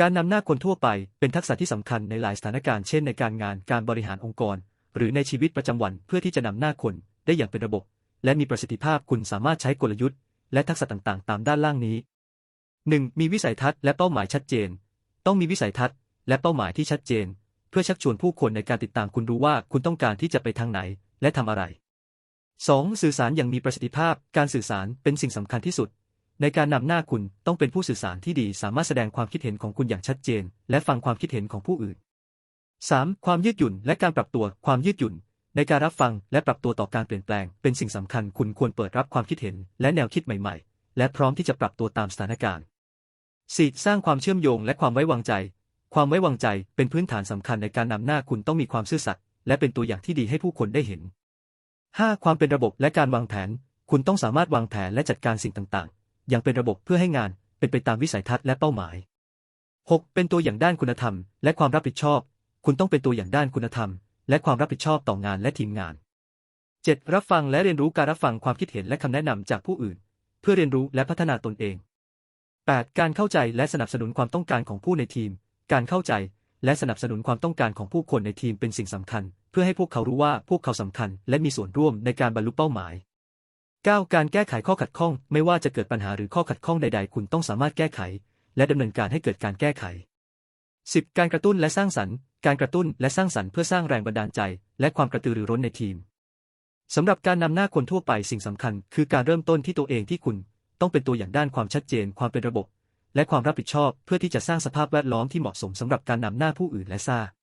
การนำหน้าคนทั่วไปเป็นทักษะที่สำคัญในหลายสถานการณ์เช่นในการงานการบริหารองค์กร หรือในชีวิตประจำวันเพื่อที่จะนำหน้าคนได้อย่างเป็นระบบ และมีประสิทธิภาพคุณสามารถใช้กลยุทธ์ และทักษะต่างๆ ตามด้านล่างนี้ 1. มีวิสัยทัศน์และเป้าหมายชัดเจน ต้องมีวิสัยทัศน์ และเป้าหมายที่ชัดเจน เพื่อชักชวนผู้คนในการติดตามคุณรู้ว่าคุณต้องการที่จะไปทางไหน และทำอะไร 2. สื่อสารอย่างมีประสิทธิภาพ การสื่อสารเป็นสิ่งสำคัญที่สุด ในการนำหน้าคุณต้องเป็นผู้สื่อสารที่ดีสามารถแสดงความคิดเห็นของคุณอย่างชัดเจน และฟังความคิดเห็นของผู้อื่น 3. ความยืดหยุ่นและการปรับตัวความยืดหยุ่น ในการรับฟังและปรับตัวต่อการเปลี่ยนแปลง เป็นสิ่งสำคัญคุณควรเปิดรับความคิดเห็น และแนวคิดใหม่ๆ และพร้อมที่จะปรับตัวตามสถานการณ์ 4. สร้างความเชื่อมโยงและความไว้วางใจ ความไว้วางใจเป็นพื้นฐานสำคัญในการนำหน้าคุณต้องมีความซื่อสัตย์และเป็นตัวอย่างที่ดีให้ผู้คนได้เห็น 5. ความเป็นระบบและการวางแผน คุณต้องสามารถวางแผนและจัดการสิ่งต่างๆ อย่างเป็นระบบเพื่อให้งานเป็นไปตามวิสัยทัศน์และเป้าหมาย 6. เป็นตัวอย่างด้านคุณธรรม และความรับผิดชอบ คุณต้องเป็นตัวอย่างด้านคุณธรรม และความรับผิดชอบต่องานและทีมงาน 7. รับฟังและเรียนรู้การรับฟังความคิดเห็นและคำแนะนำจากผู้อื่น เพื่อเรียนรู้และพัฒนาตนเอง 8. การเข้าใจและสนับสนุนความต้องการของผู้ในทีม การเข้าใจและสนับสนุนความต้องการของผู้คนในทีมเป็นสิ่งสำคัญ เพื่อให้พวกเขารู้ว่าพวกเขาสำคัญ และมีส่วนร่วมในการบรรลุเป้าหมาย 9. การแก้ไขข้อขัดข้อง ไม่ว่าจะเกิดปัญหาหรือข้อขัดข้องใดๆ คุณต้องสามารถแก้ไข และดำเนินการให้เกิดการแก้ไข 10. การกระตุ้นและสร้างสรรค์ การกระตุ้นและสร้างสรรค์เพื่อสร้างแรงบันดาลใจ และความกระตือรือร้นในทีมสำหรับการนำหน้าคนทั่วไปสิ่งสำคัญ คือการเริ่มต้นที่ตัวเองที่คุณต้องเป็นตัวอย่างด้านความชัดเจน ความเป็นระบบ และความรับผิดชอบเพื่อที่จะสร้างสภาพแวดล้อมที่เหมาะสมสำหรับการนำหน้าผู้อื่นและสร้าง